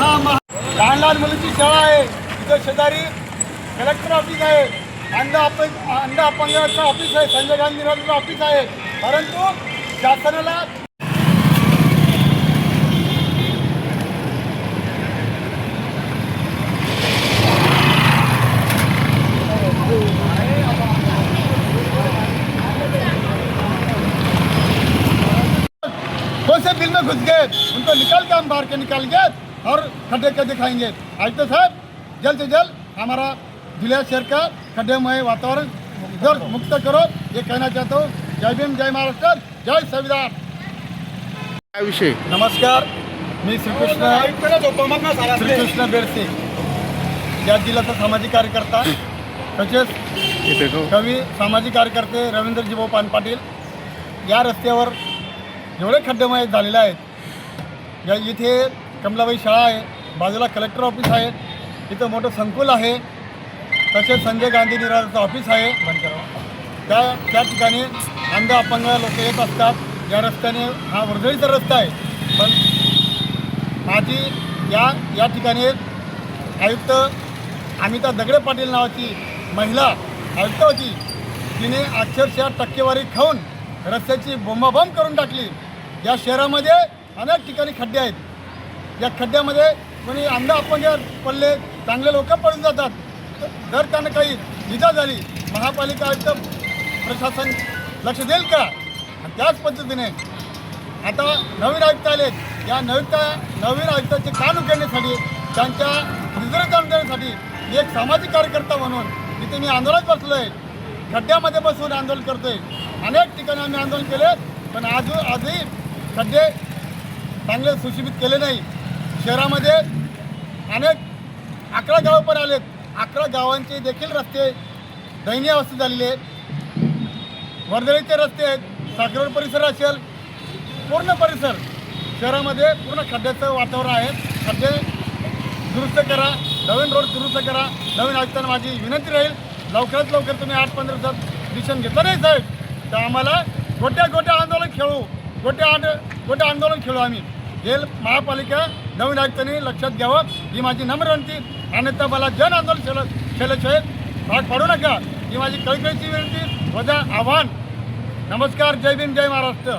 हा लहान लहान मुलींची शाळा आहे. तिथं शेजारी कलेक्टर ऑफिस आहे. अंध अप अंध अपंगाचं ऑफिस आहे. संजय गांधी नगरचं ऑफिस आहे. परंतु शासनाला कौन से बिल में घुस गए उनको निकाल के हम बाहर के निकाल गए और खड्डे के दिखाएंगे? आज तो साहब जल्द से जल्द हमारा जिला शहर का खड्डेमय वातावरण उधर मुक्त करो। ये कहना चाहता हूँ जय भीम जय महाराष्ट्र जय संविधान। विषय। नमस्कार मी श्रीकृष्ण श्रीकृष्ण बेडसे या जिल्ह्याचा सामाजिक कार्यकर्ता तसेच कवी सामाजिक कार्यकर्ते रवींद्र जिभाऊ पान पाटील या रस्त्यावर एवढे खड्डेमय झालेले आहेत या इथे कमलाबाई शाळा आहे बाजूला कलेक्टर ऑफिस आहे इथं मोठं संकुल आहे तसेच संजय गांधी निराधारचं ऑफिस आहे. त्या त्या ठिकाणी अंध अपंग लोक येत असतात. या रस्त्याने हा वर्दळीचा रस्ता आहे. पण माझी या या ठिकाणी आयुक्त अमिता दगडे पाटील नावाची महिला आयुक्त होती. तिने अक्षरशः टक्केवारी खाऊन रस्त्याची बोंबाबोंब करून टाकली. या शहरामध्ये अनेक ठिकाणी खड्डे आहेत. या खड्ड्यामध्ये कोणी अंध अपंग पडले चांगले लोक पडून जातात. जर त्यांना काही इजा झाली महापालिका आयुक्त प्रशासन लक्ष देईल का? त्याच पद्धतीने आता नवीन आयुक्त आले या नवीन नवीन आयुक्ताचे कान उघडण्यासाठी त्यांच्या निजर कान देण्यासाठी एक सामाजिक कार्यकर्ता म्हणून इथे मी आंदोलन बसलो आहे खड्ड्यामध्ये बसून आंदोलन करतोय. अनेक ठिकाणी आम्ही आंदोलन केले पण आज आजही खड्डे चांगले सुशोभित केले नाही. शहरामध्ये अनेक अकरा गावं पण आलेत. अकरा गावांचे देखील रस्ते दयनीय अवस्थेत झालेले आहेत. वर्दळीचे रस्ते आहेत. साखरवड परिसर असेल पूर्ण परिसर शहरामध्ये पूर्ण खड्ड्याचं वातावरण आहे. खड्डे दुरुस्त करा नवीन रोड दुरुस्त करा. नवीन आयुक्तांना माझी विनंती राहील लवकरात लवकर तुम्ही आठ पंधरा दिवसात डिसिशन घेतलं नाही साहेब. तर आम्हाला गोट्या गोट्या आंदोलन खेळू गोट्या आंद गोट्या आंदोलन खेळू आम्ही. हे महापालिका नवीन आयुक्तांनी लक्षात घ्यावं. ही माझी नम्र विनंती. अन्यथा मला जन आंदोलन केलं केल्याशिवाय भाग पाडू नका. ही माझी कळकळीची विनंती. वजा आव्हान. नमस्कार. जय भीम जय महाराष्ट्र.